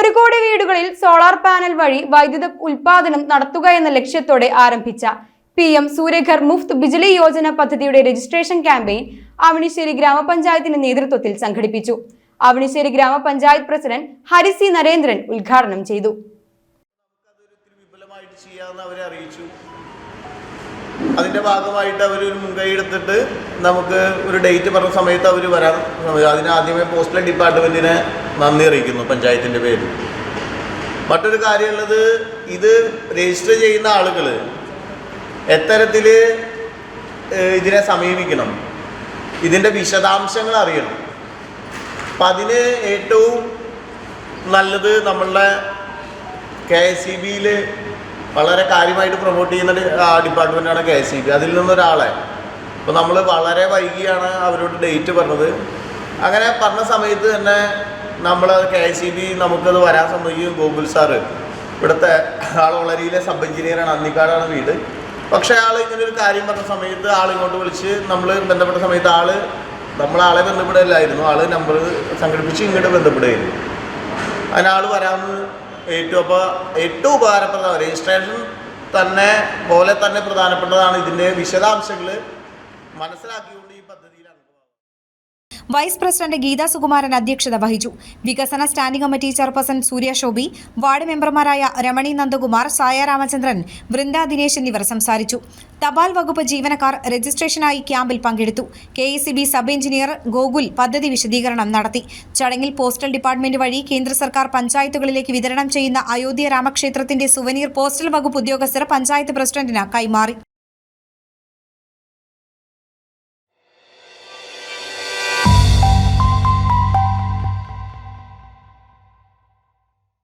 ഒരു കോടി വീടുകളിൽ സോളാർ പാനൽ വഴി വൈദ്യുത ഉൽപാദനം നടത്തുക എന്ന ലക്ഷ്യത്തോടെ ആരംഭിച്ച പി എം സൂര്യഘർ മുഫ്ത് ബിജ്ലി യോജന പദ്ധതിയുടെ രജിസ്ട്രേഷൻ ക്യാമ്പയിൻ അവണിശ്ശേരി ഗ്രാമപഞ്ചായത്തിന്റെ നേതൃത്വത്തിൽ സംഘടിപ്പിച്ചു. അവണിശ്ശേരി ഗ്രാമപഞ്ചായത്ത് പ്രസിഡന്റ് ഹരിസി നരേന്ദ്രൻ ഉദ്ഘാടനം ചെയ്തു. അതിന്റെ ഭാഗമായിട്ട് അവർ ഒരു മുൻകൈ എടുത്തിട്ട് നമുക്ക് ഒരു ഡേറ്റ് പറഞ്ഞ സമയത്ത് അവർ വരാൻ അതിന് ആദ്യമേ പോസ്റ്റൽ ഡിപ്പാർട്ട്മെന്റിനെ നന്ദി അറിയിക്കുന്നു പഞ്ചായത്തിന്റെ പേര് മറ്റൊരു കാര്യമുള്ളത് ഇത് രജിസ്റ്റർ ചെയ്യുന്ന ആളുകൾ എത്തരത്തിൽ ഇതിനെ സമീപിക്കണം. ഇതിന്റെ വിശദാംശങ്ങൾ അറിയണം. അപ്പം അതിന് ഏറ്റവും നല്ലത് നമ്മളുടെ കെ എസ് സി ബിയിൽ വളരെ കാര്യമായിട്ട് പ്രൊമോട്ട് ചെയ്യുന്ന ഡിപ്പാർട്ട്മെന്റാണ് കെ എസ് സി ബി. അതിൽ നിന്നൊരാളെ. അപ്പോൾ നമ്മൾ വളരെ വൈകിയാണ് അവരോട് ഡേറ്റ് പറഞ്ഞത്. അങ്ങനെ പറഞ്ഞ സമയത്ത് തന്നെ നമ്മൾ കെ സി ബി നമുക്കത് വരാൻ സമ്മതിക്കും ഗോകുൽ സാറ്. ഇവിടുത്തെ ആൾ വളരിയിലെ സബ് എഞ്ചിനീയറാണ് അന്നിക്കാടാണ് വീട്. പക്ഷേ ആൾ ഇങ്ങനെ ഒരു കാര്യം പറഞ്ഞ സമയത്ത് ആൾ ഇങ്ങോട്ട് വിളിച്ച് നമ്മൾ ബന്ധപ്പെട്ട സമയത്ത് ആൾ നമ്മളാളെ ബന്ധപ്പെടില്ലായിരുന്നു. ആൾ നമ്പർ സംഘടിപ്പിച്ച് ഇങ്ങോട്ട് ബന്ധപ്പെടുകയായിരുന്നു. അതിനാൾ വരാമെന്ന് ഏറ്റവും അപ്പോൾ ഏറ്റവും ഉപകാരപ്രദം രജിസ്ട്രേഷൻ തന്നെ പോലെ തന്നെ പ്രധാനപ്പെട്ടതാണ് ഇതിന്റെ വിശദാംശങ്ങൾ മനസ്സിലാക്കിക്കൊണ്ട് ഈ പദ്ധതിയിലാണ്. വൈസ് പ്രസിഡന്റ് ഗീതാ സുകുമാരൻ അധ്യക്ഷത വഹിച്ചു. വികസന standing committee chairperson Surya Shobhi ward മെമ്പർമാരായ രമണി നന്ദകുമാർ സായ രാമചന്ദ്രൻ വൃന്ദ ദിനേശ് എന്നിവർ സംസാരിച്ചു. തപാൽ വകുപ്പ് ജീവനക്കാർ രജിസ്ട്രേഷനായി ക്യാമ്പിൽ പങ്കെടുത്തു. കെ സബ് എഞ്ചിനീയർ ഗോകുൽ പദ്ധതി വിശദീകരണം നടത്തി. ചടങ്ങിൽ പോസ്റ്റൽ ഡിപ്പാർട്ട്മെന്റ് വഴി കേന്ദ്ര സർക്കാർ പഞ്ചായത്തുകളിലേക്ക് വിതരണം ചെയ്യുന്ന അയോധ്യ രാമക്ഷേത്രത്തിന്റെ സുവനീർ പോസ്റ്റൽ വകുപ്പ് ഉദ്യോഗസ്ഥർ പഞ്ചായത്ത് പ്രസിഡന്റിന് കൈമാറി.